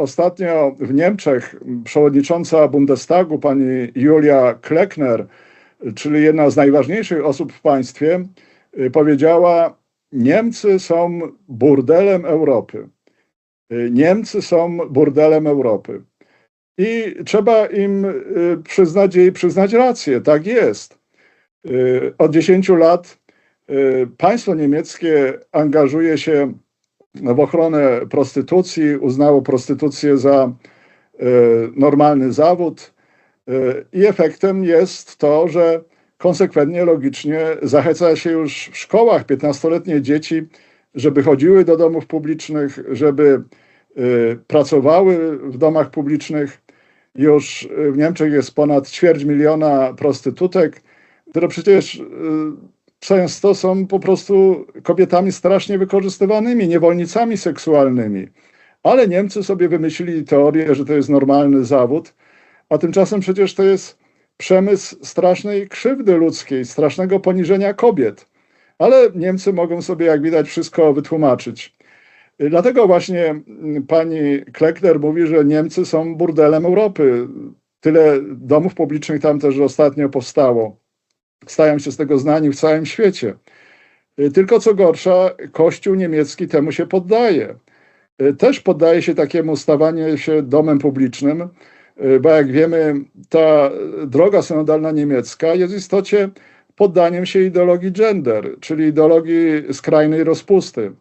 ostatnio w Niemczech przewodnicząca Bundestagu, pani Julia Kleckner, czyli jedna z najważniejszych osób w państwie, y, powiedziała: Niemcy są burdelem Europy. Y, Niemcy są burdelem Europy. I trzeba im y, przyznać jej przyznać rację. Tak jest. Od 10 lat państwo niemieckie angażuje się w ochronę prostytucji, uznało prostytucję za y, normalny zawód. Y, I efektem jest to, że konsekwentnie, logicznie zachęca się już w szkołach 15-letnie dzieci, żeby chodziły do domów publicznych, żeby y, pracowały w domach publicznych. Już w Niemczech jest ponad ćwierć miliona prostytutek, które przecież często są po prostu kobietami strasznie wykorzystywanymi, niewolnicami seksualnymi. Ale Niemcy sobie wymyślili teorię, że to jest normalny zawód, a tymczasem przecież to jest przemysł strasznej krzywdy ludzkiej, strasznego poniżenia kobiet. Ale Niemcy mogą sobie, jak widać, wszystko wytłumaczyć. Dlatego właśnie mm, pani Kleckner mówi, że Niemcy są burdelem Europy. Tyle domów publicznych tam też ostatnio powstało. Stają się z tego znani w całym świecie. Y, Tylko co gorsza, Kościół niemiecki temu się poddaje. Y, Też poddaje się takiemu stawaniu się domem publicznym, y, bo jak wiemy, ta droga synodalna niemiecka jest w istocie poddaniem się ideologii gender, czyli ideologii skrajnej rozpusty.